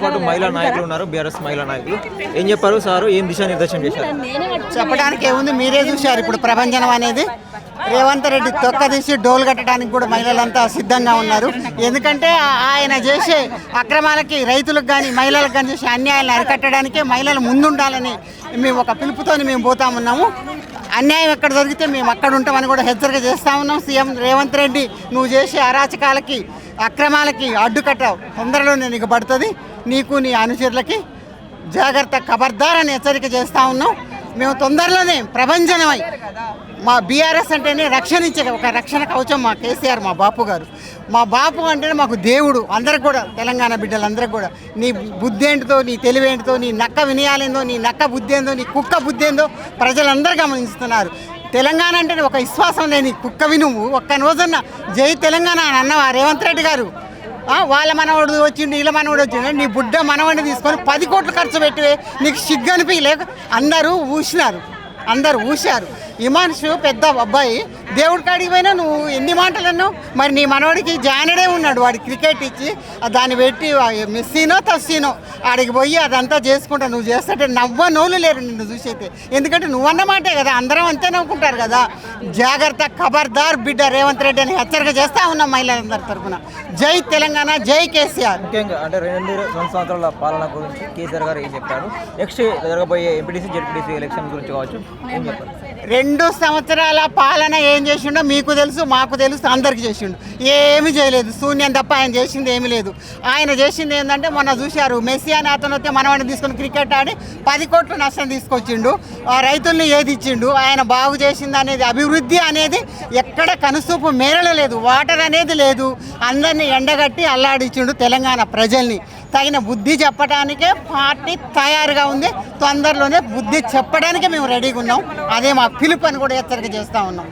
పాటు మహిళా నాయకులు ఉన్నారు బీఆర్ఎస్ మహిళా నాయకులు. ఏం చెప్పారు సారు? ఏం దిశానిర్దేశం చేశారు? చెప్పడానికి ఏముంది? మీరే చూశారు ఇప్పుడు ప్రపంచం అనేది. రేవంత్ రెడ్డి తొక్క తీసి డోలు కట్టడానికి కూడా మహిళలంతా సిద్ధంగా ఉన్నారు. ఎందుకంటే ఆయన చేసే అక్రమాలకి రైతులకు కానీ మహిళలకు కానీ చేసే అన్యాయాలను అరికట్టడానికే మహిళలు ముందుండాలని మేము ఒక పిలుపుతోని మేము పోతా ఉన్నాము. అన్యాయం ఎక్కడ దొరికితే మేము అక్కడ ఉంటామని కూడా హెచ్చరిక చేస్తా ఉన్నాం. సీఎం రేవంత్ రెడ్డి నువ్వు చేసే అరాచకాలకి అక్రమాలకి అడ్డుకట్ట తొందరలోనే నీకు పడుతుంది. నీకు నీ అనుచరులకి జాగ్రత్త ఖబర్దార్ అని హెచ్చరిక చేస్తా ఉన్నాం. మేము తొందరలోనే ప్రభంజనమై మా బీఆర్ఎస్ అంటేనే రక్షణ ఇచ్చే ఒక రక్షణ కవచం మా కేసీఆర్ మా బాపు గారు. మా బాపు అంటేనే మాకు దేవుడు. అందరికి కూడా తెలంగాణ బిడ్డలందరికీ కూడా. నీ బుద్ధి ఏంటితో నీ తెలివేంటితో నీ నక్క వినయాలేందో నీ నక్క బుద్ధి ఏందో నీ కుక్క బుద్ధి ఏందో ప్రజలందరూ గమనిస్తున్నారు. తెలంగాణ అంటే ఒక విశ్వాసం లేని కుక్కవి నువ్వు. ఒక్క రోజున్న జై తెలంగాణ అని అన్నవా రేవంత్ రెడ్డి గారు? వాళ్ళ మనవాడు వచ్చిండు వీళ్ళ మనవడు వచ్చిండు. నీ బుడ్డ మనవడిని తీసుకొని పది కోట్లు ఖర్చు పెట్టి నీకు సిగ్గు అనిపించలేక అందరూ ఊసినారు. అందరూ ఊశారు. హిమాన్షు పెద్ద అబ్బాయి దేవుడి కాడికి పోయినా నువ్వు ఎన్ని మాటలు అన్నావు? మరి నీ మనవాడికి జానడే ఉన్నాడు వాడి క్రికెట్ ఇచ్చి దాన్ని పెట్టి మెస్సీనో తస్సీనో ఆడికి పోయి అదంతా చేసుకుంటా నువ్వు చేస్తుంటే నవ్వ నోలు లేరు నిన్ను చూసైతే ఎందుకంటే నువ్వన్న మాటే కదా అందరం అంతే నవ్వుకుంటారు కదా. జాగ్రత్త ఖబర్దార్ బిడ్డ రేవంత్ రెడ్డి అని హెచ్చరిక చేస్తా ఉన్నాం మహిళలందరి తరఫున. జై తెలంగాణ జై కేసీఆర్. ముఖ్యంగా అంటే రెండు రెండు సంవత్సరాల పాలన గురించి కేసీఆర్ గారు ఏం చెప్పారు? నెక్స్ట్ జరగబోయే ఎంపీటీసీ జెడ్పీటీసీ ఎలక్షన్ గురించి కావచ్చు ఏం చెప్పారు? రెండు సంవత్సరాల పాలన ఏం చేసిండో మీకు తెలుసు మాకు తెలుసు అందరికి చేసిండు. ఏమి చేయలేదు. శూన్యం తప్ప ఆయన చేసింది ఏమీ లేదు. ఆయన చేసింది ఏంటంటే మొన్న చూశారు మెస్సీ అని అతను వస్తే మనవాడిని తీసుకుని క్రికెట్ ఆడి పది కోట్ల నష్టం తీసుకొచ్చిండు. ఆ రైతుల్ని ఏది ఇచ్చిండు? ఆయన బాగు చేసింది అనేది అభివృద్ధి అనేది ఎక్కడ కనుసూపు మేరలు లేదు వాటర్ అనేది లేదు. అందరినీ ఎండగట్టి అల్లాడిచ్చిండు తెలంగాణ ప్రజల్ని. తగిన బుద్ధి చెప్పడానికే పార్టీ తయారుగా ఉంది. తొందరలోనే బుద్ధి చెప్పడానికే మేము రెడీగా ఉన్నాం. అదే మా పిలుపు అని కూడా హెచ్చరిక చేస్తూ ఉన్నాం.